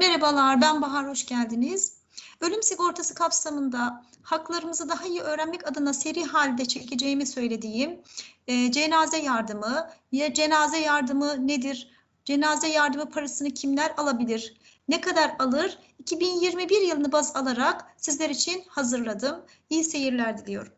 Merhabalar, ben Bahar, hoş geldiniz. Ölüm sigortası kapsamında haklarımızı daha iyi öğrenmek adına seri halde çekeceğimi söylediğim e, cenaze yardımı, ya cenaze yardımı nedir? Cenaze yardımı parasını kimler alabilir? Ne kadar alır? 2021 yılını baz alarak sizler için hazırladım. İyi seyirler diliyorum.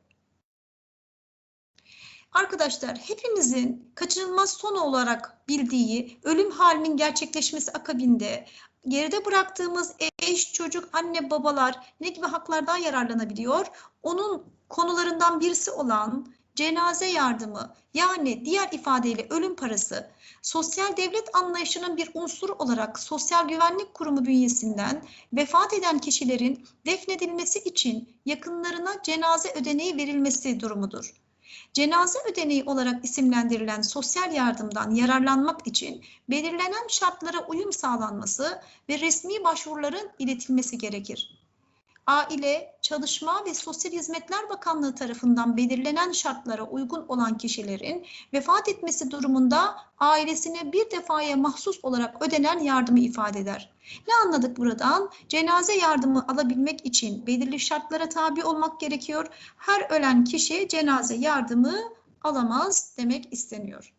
Arkadaşlar hepimizin kaçınılmaz son olarak bildiği ölüm halinin gerçekleşmesi akabinde geride bıraktığımız eş, çocuk, anne, babalar ne gibi haklardan yararlanabiliyor? Onun konularından birisi olan cenaze yardımı yani diğer ifadeyle ölüm parası sosyal devlet anlayışının bir unsuru olarak Sosyal Güvenlik Kurumu bünyesinden vefat eden kişilerin defnedilmesi için yakınlarına cenaze ödeneği verilmesi durumudur. Cenaze ödeneği olarak isimlendirilen sosyal yardımdan yararlanmak için belirlenen şartlara uyum sağlanması ve resmi başvuruların iletilmesi gerekir. Aile, Çalışma ve Sosyal Hizmetler Bakanlığı tarafından belirlenen şartlara uygun olan kişilerin vefat etmesi durumunda ailesine bir defaya mahsus olarak ödenen yardımı ifade eder. Ne anladık buradan? Cenaze yardımı alabilmek için belirli şartlara tabi olmak gerekiyor. Her ölen kişi cenaze yardımı alamaz demek isteniyor.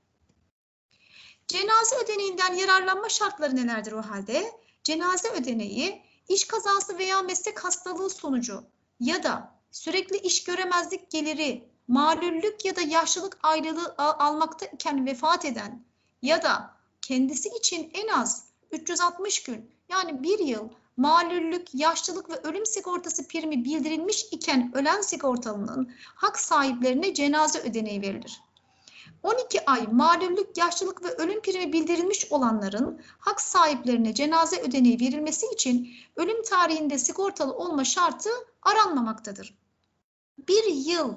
Cenaze ödeneğinden yararlanma şartları nelerdir o halde? Cenaze ödeneği iş kazası veya meslek hastalığı sonucu ya da sürekli iş göremezlik geliri, malüllük ya da yaşlılık ayrılığı almakta iken vefat eden ya da kendisi için en az 360 gün yani bir yıl malüllük, yaşlılık ve ölüm sigortası primi bildirilmiş iken ölen sigortalının hak sahiplerine cenaze ödeneği verilir. 12 ay malüllük, yaşlılık ve ölüm primi bildirilmiş olanların hak sahiplerine cenaze ödeneği verilmesi için ölüm tarihinde sigortalı olma şartı aranmamaktadır. Bir yıl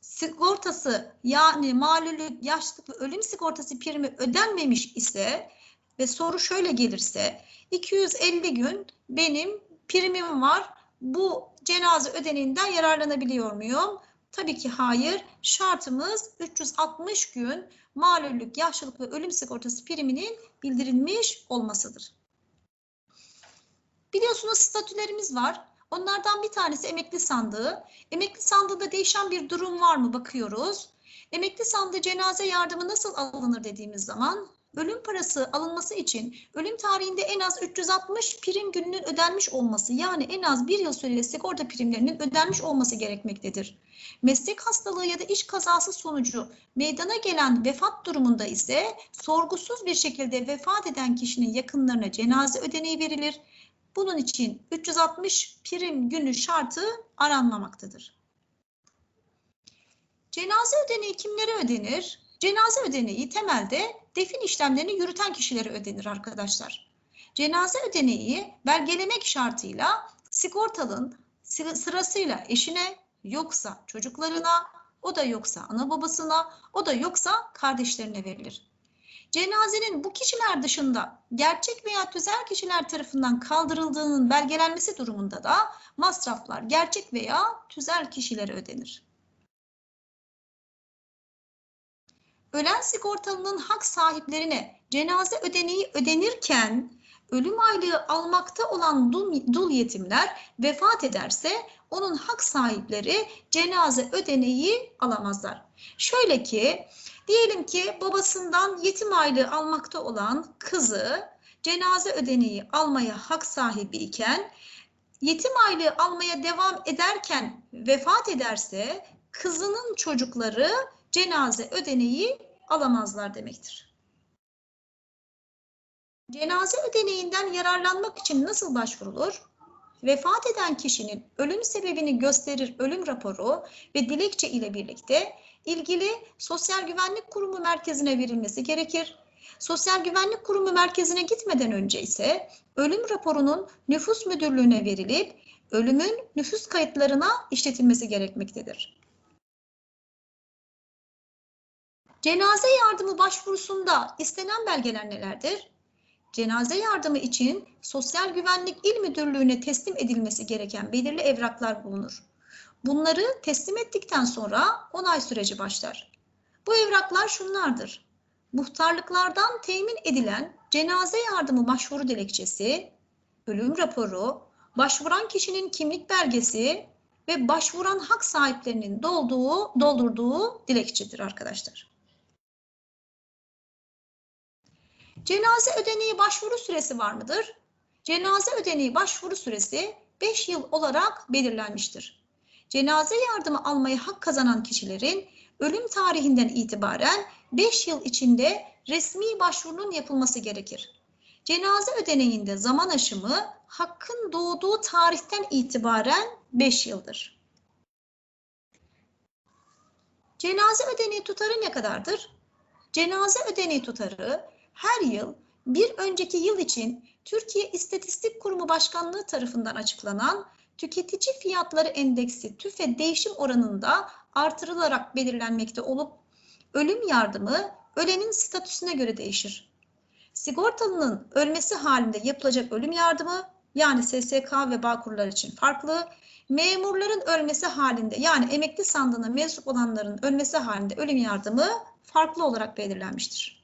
sigortası yani malüllük, yaşlılık ve ölüm sigortası primi ödenmemiş ise ve soru şöyle gelirse 250 gün benim primim var bu cenaze ödeneğinden yararlanabiliyor muyum? Tabii ki hayır. Şartımız 360 gün malüllük, yaşlılık ve ölüm sigortası priminin bildirilmiş olmasıdır. Biliyorsunuz statülerimiz var. Onlardan bir tanesi emekli sandığı. Emekli sandığında değişen bir durum var mı bakıyoruz. Emekli sandığı cenaze yardımı nasıl alınır dediğimiz zaman ölüm parası alınması için ölüm tarihinde en az 360 prim gününün ödenmiş olması yani en az bir yıl süreli sigorta primlerinin ödenmiş olması gerekmektedir. Meslek hastalığı ya da iş kazası sonucu meydana gelen vefat durumunda ise sorgusuz bir şekilde vefat eden kişinin yakınlarına cenaze ödeneği verilir. Bunun için 360 prim günü şartı aranmamaktadır. Cenaze ödeneği kimlere ödenir? Cenaze ödeneği temelde defin işlemlerini yürüten kişilere ödenir arkadaşlar. Cenaze ödeneği belgelemek şartıyla sigortalının sırasıyla eşine, yoksa çocuklarına, o da yoksa ana babasına, o da yoksa kardeşlerine verilir. Cenazenin bu kişiler dışında gerçek veya tüzel kişiler tarafından kaldırıldığının belgelenmesi durumunda da masraflar gerçek veya tüzel kişilere ödenir. Ölen sigortalının hak sahiplerine cenaze ödeneği ödenirken ölüm aylığı almakta olan dul, dul yetimler vefat ederse onun hak sahipleri cenaze ödeneği alamazlar. Şöyle ki diyelim ki babasından yetim aylığı almakta olan kızı cenaze ödeneği almaya hak sahibi iken yetim aylığı almaya devam ederken vefat ederse kızının çocukları cenaze ödeneği alamazlar demektir. Cenaze ödeneğinden yararlanmak için nasıl başvurulur? Vefat eden kişinin ölüm sebebini gösterir ölüm raporu ve dilekçe ile birlikte ilgili Sosyal Güvenlik Kurumu merkezine verilmesi gerekir. Sosyal Güvenlik Kurumu merkezine gitmeden önce ise ölüm raporunun nüfus müdürlüğüne verilip ölümün nüfus kayıtlarına işletilmesi gerekmektedir. Cenaze yardımı başvurusunda istenen belgeler nelerdir? Cenaze yardımı için Sosyal Güvenlik İl Müdürlüğü'ne teslim edilmesi gereken belirli evraklar bulunur. Bunları teslim ettikten sonra onay süreci başlar. Bu evraklar şunlardır. Muhtarlıklardan temin edilen cenaze yardımı başvuru dilekçesi, ölüm raporu, başvuran kişinin kimlik belgesi ve başvuran hak sahiplerinin dolduğu, doldurduğu dilekçedir arkadaşlar. Cenaze ödeneği başvuru süresi var mıdır? Cenaze ödeneği başvuru süresi 5 yıl olarak belirlenmiştir. Cenaze yardımı almayı hak kazanan kişilerin ölüm tarihinden itibaren 5 yıl içinde resmi başvurunun yapılması gerekir. Cenaze ödeneğinde zaman aşımı hakkın doğduğu tarihten itibaren 5 yıldır. Cenaze ödeneği tutarı ne kadardır? Cenaze ödeneği tutarı her yıl bir önceki yıl için Türkiye İstatistik Kurumu Başkanlığı tarafından açıklanan tüketici fiyatları endeksi tüfe değişim oranında artırılarak belirlenmekte olup ölüm yardımı ölenin statüsüne göre değişir. Sigortalının ölmesi halinde yapılacak ölüm yardımı yani SSK ve Bağkurlar için farklı, memurların ölmesi halinde yani emekli sandığına mensup olanların ölmesi halinde ölüm yardımı farklı olarak belirlenmiştir.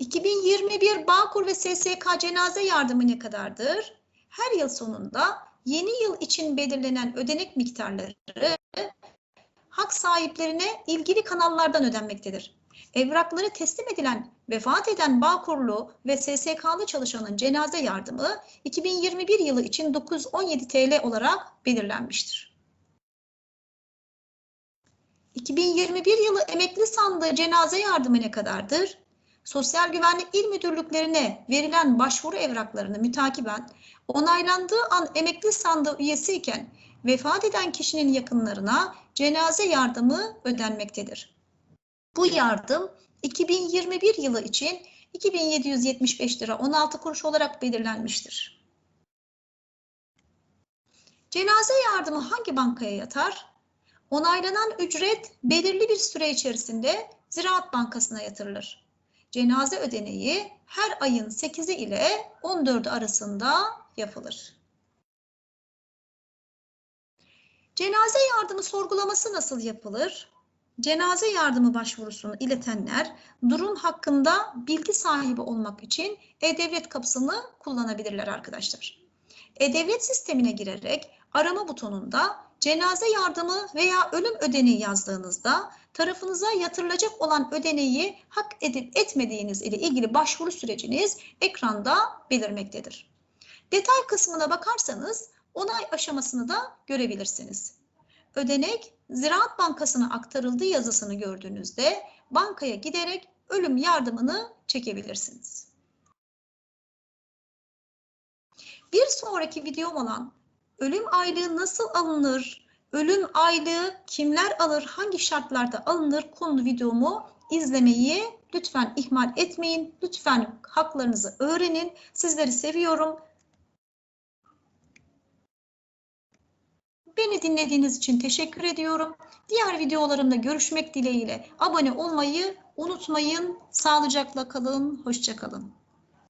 2021 Bağkur ve SSK cenaze yardımı ne kadardır? Her yıl sonunda yeni yıl için belirlenen ödenek miktarları hak sahiplerine ilgili kanallardan ödenmektedir. Evrakları teslim edilen, vefat eden Bağkurlu ve SSK'lı çalışanın cenaze yardımı 2021 yılı için 917 TL olarak belirlenmiştir. 2021 yılı emekli sandığı cenaze yardımı ne kadardır? Sosyal Güvenlik İl Müdürlüklerine verilen başvuru evraklarını mütakiben onaylandığı an emekli sandığı üyesi iken vefat eden kişinin yakınlarına cenaze yardımı ödenmektedir. Bu yardım 2021 yılı için 2775 lira 16 kuruş olarak belirlenmiştir. Cenaze yardımı hangi bankaya yatar? Onaylanan ücret belirli bir süre içerisinde Ziraat Bankası'na yatırılır. Cenaze ödeneği her ayın 8'i ile 14'ü arasında yapılır. Cenaze yardımı sorgulaması nasıl yapılır? Cenaze yardımı başvurusunu iletenler durum hakkında bilgi sahibi olmak için E-Devlet kapısını kullanabilirler arkadaşlar. E-Devlet sistemine girerek arama butonunda cenaze yardımı veya ölüm ödeneği yazdığınızda tarafınıza yatırılacak olan ödeneği hak edip etmediğiniz ile ilgili başvuru süreciniz ekranda belirmektedir. Detay kısmına bakarsanız onay aşamasını da görebilirsiniz. Ödenek Ziraat Bankası'na aktarıldığı yazısını gördüğünüzde bankaya giderek ölüm yardımını çekebilirsiniz. Bir sonraki videom olan ölüm aylığı nasıl alınır, ölüm aylığı kimler alır, hangi şartlarda alınır konulu videomu izlemeyi lütfen ihmal etmeyin. Lütfen haklarınızı öğrenin. Sizleri seviyorum. Beni dinlediğiniz için teşekkür ediyorum. Diğer videolarımda görüşmek dileğiyle abone olmayı unutmayın. Sağlıcakla kalın, hoşça kalın.